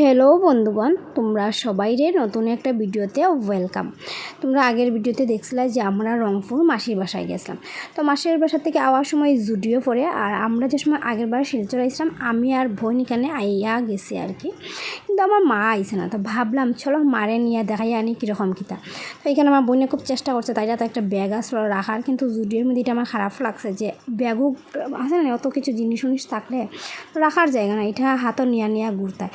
Hello বন্ধুগণ, তোমরা সবাই রে নতুন একটা ভিডিওতে ওয়েলকাম তোমরা আগের ভিডিওতে দেখছিলে যে আমরা রংপুর মাসির বাসায় গেছিলাম। তো মাসির বাসা থেকে আওয়ার সময় জুডিও পরে আর আমরা যে সময় আগেরবার শিলচর আইছিলাম, আমি আর বোন এখানে আইয়া গেছি আর কি। কিন্তু আমার মা আইছে না, তো ভাবলাম চলো মারে নিয়ে দেখাই আনি কীরকম কিতা। তো এখানে আমার বোনে খুব চেষ্টা করছে তাই তো একটা ব্যাগ আসলো রাখার কিন্তু জুডিওর মধ্যে এটা আমার খারাপ লাগছে যে ব্যাগও আছে না, অত কিছু জিনিস উনিস থাকলে রাখার জায়গা না এটা হাতও নিয়ে নিয়ে ঘুরতায়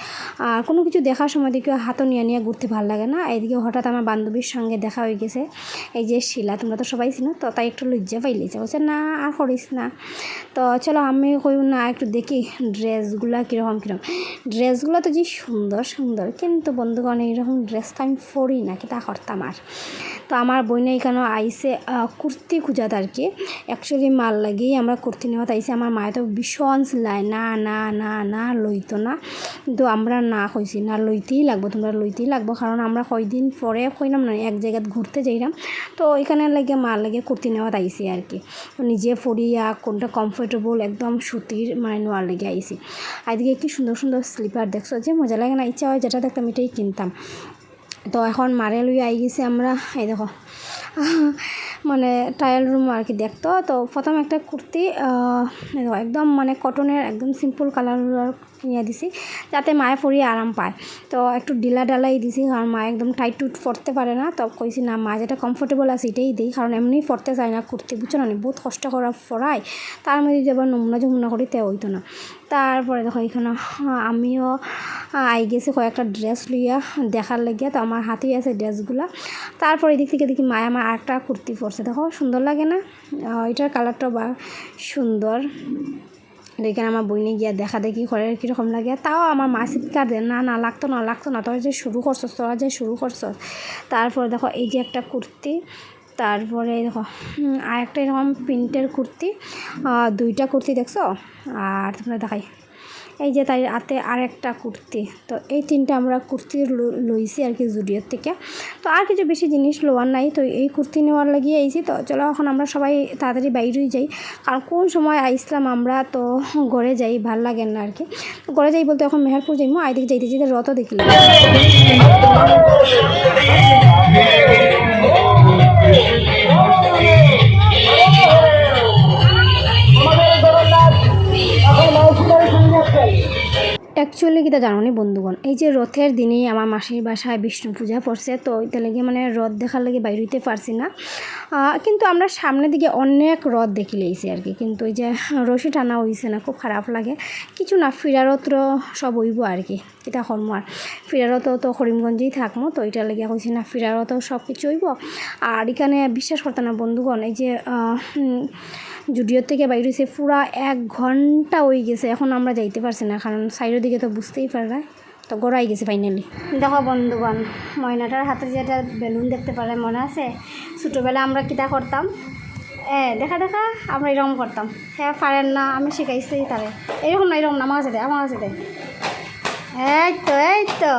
আর কোনো কিছু দেখার সময় দেখি হাতও নিয়ে নিয়ে ঘুরতে ভালো লাগে না। এইদিকে হঠাৎ আমার বান্ধবীর সঙ্গে দেখা হয়ে গেছে, এই যে শিলা, তোমরা তো সবাই চিনো, তো তাই একটু লজ্জা পাইলেছে বলছে না আর করিস না। তো চলো আমি কই না, একটু দেখি ড্রেসগুলো কীরকম কীরকম ড্রেসগুলো তো যে সুন্দর সুন্দর সুন্দর। কিন্তু বন্ধুগণ এইরকম ড্রেস তো আমি পরি না কি তা করতাম আর? তো আমার বইনে এখানে আইসে কুর্তি খুঁজাত আর কি অ্যাকচুয়ালি মাল লাগেই আমরা কুর্তি নেওয়াত আইসে আমার মায়ে তো ভীষণ চিল্লায়, না না না না, লইতো না। কিন্তু আমরা না কইছি, না, লইতেই লাগবো, তোমরা লইতেই লাগবো। কারণ আমরা কয়দিন পরে কইলাম না, এক জায়গাত ঘুরতে যাইলাম। তো ওইখানে লাগে মাল লাগে কুর্তি নেওয়াত আইসি আর কি নিজে ফরিয়া কোনটা কমফোর্টেবল একদম সুতির মানে নেওয়ার লেগে আইসি আর এদিকে কি সুন্দর সুন্দর স্লিপার দেখছ? যে মজা লাগে না, ইচ্ছা হয় যেটা দেখতাম এটাই কিনতাম। তো এখন মারে লুই আই গেছি আমরা, এই দেখো। মানে ট্রায়াল রুম আর কি দেখতো। তো প্রথম একটা কুর্তি একদম মানে কটনের একদম সিম্পল কালার নিয়ে দিছি, যাতে মায়ে পরিয়ে আরাম পায়। তো একটু ডিলা ডালাই দিছি, কারণ মা একদম টাইট টুট পরতে পারে না। তো কইছি, না, মা যেটা কমফোর্টেবল আছে এটাই দিই, কারণ এমনি পরতে চায় না কুর্তি, বুঝছ না বহুত কষ্ট করা পরায়। তার মধ্যে যে আবার নমুনা যমুনা করি তে হইতো না। তারপরে দেখো, এখানে আমিও আই গেছি কয়েকটা ড্রেস লইয়া দেখার লাগিয়া। তো আমার হাতেই আছে ড্রেসগুলা তারপর এদিক থেকে দেখি মায়া আমার আরেকটা কুর্তি পরছে। দেখো, সুন্দর লাগে না? এটার কালারটাও বা সুন্দর। এখানে আমার বইনে গিয়া দেখা দেখি করে কীরকম লাগে। তাও আমার মা চিৎকার দেয় না না, লাগতো না লাগতো না, তোরা যে শুরু করছস, তোরা যে শুরু করছস। তারপরে দেখো, এই যে একটা কুর্তি, তারপরে দেখো আর একটা এরকম প্রিন্টের কুর্তি। দুইটা কুর্তি দেখছ? আর তোমরা দেখাই। এই যে তাই হাতে আর একটা কুর্তি। তো এই তিনটা আমরা কুর্তি লইছি আর কি জুডিওর থেকে। তো আর কিছু বেশি জিনিস লোয়ার নাই, তো এই কুর্তি নেওয়ার লাগিয়ে আইছি। তো চলো এখন আমরা সবাই তাড়াতাড়ি বাইরেই যাই। কারণ কোন সময় আইসলাম আমরা তো ঘরে যাই, ভালো লাগে না আর কি। তো ঘরে যাই বলতে এখন মেহেরপুর যাইমো আইদিকে যাইতে যেতে রত দেখিলাম। অ্যাকচুয়ালি কিটা জানো নি বন্ধুগণ। এই যে রথের দিনেই আমার মাসির বাসায় বিষ্ণু পূজা পড়ছে, তো ওইটা লেগে মানে রথ দেখার লেগে বাইরে হইতে পারছি না। কিন্তু আমরা সামনের দিকে অনেক রথ দেখি লইছি আর কি। কিন্তু ওই যে রশি টানা হইছে না, খুব খারাপ লাগে। কিছু না ফিরারত সব হইব আর কি, এটা হরমো। আর ফিরারত তো করিমগঞ্জেই থাকব তো এটা লেগে কইছি না ফিরারত সব কিছু হইব। আর এখানে বিশ্বাস করতে না, বন্ধুগণ, এই যে জুডিওর থেকে বাইরে হয়েছে, পুরা এক ঘণ্টা হয়ে গেছে। এখন আমরা যাইতে পারছি না, কারণ সাইডের দিকে তো বুঝতেই পারে তো গড়াই গেছে ফাইনালি দেখো বন্ধুগণ, ময়নাটার হাতে যেটা বেলুন দেখতে পারে মনে আছে? ছোটোবেলা আমরা কিতা করতাম? এ, দেখা দেখা, আমরা এরকম করতাম। হ্যাঁ পারেন না, আমি শিখাইছি তারে। এরকম না এরকম না, আমার কাছে দে আমার কাছে দে এই তো এই তো।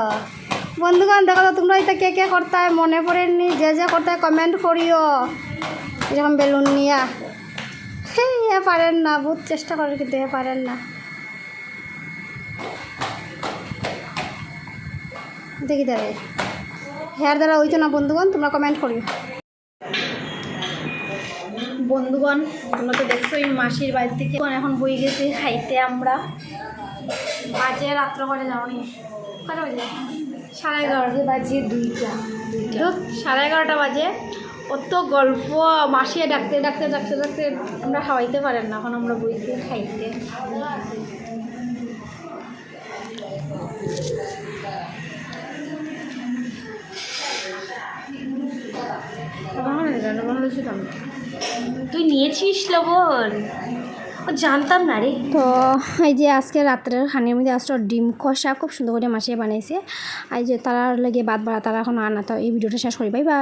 বন্ধুগণ, দেখো তো, তোমরা এটা কে কে করতে মনে পড়েনি, যে যে করতে কমেন্ট করিও। এরকম বেলুন নিয়া। এ পারেন না বহুত চেষ্টা করে কিন্তু এ পারেন না। দেখি দাঁড়াই হেয়ার দ্বারা হইতো না বন্ধুগণ? তোমরা কমেন্ট করিও। বন্ধুগণ তোমরা তো দেখছ এই মাসির বাড়ি থেকে এখন বই গেছি খাইতে আমরা। বাজে রাত্র করে যাও নি কটা বাজে? সাড়ে এগারোটা। বাজে দুইটা। সাড়ে এগারোটা বাজে। অত গল্প মাসিয়ে ডাকতে ডাকতে ডাকতে ডাকতে আমরা খাওয়াইতে পারেন না, এখন আমরা বইছি খাইতে। তুই নিয়েছিস লবণ? জানতাম না রে। তো, এই যে আজকে রাত্রের খানির মধ্যে আসলো ডিম কষা খুব সুন্দর করে মাসিয়ে বানাইছে। আর যে তারার লেগে বাদ বাড়া তারা এখন আনা তো এই ভিডিওটা শেষ করি, বাই বাই।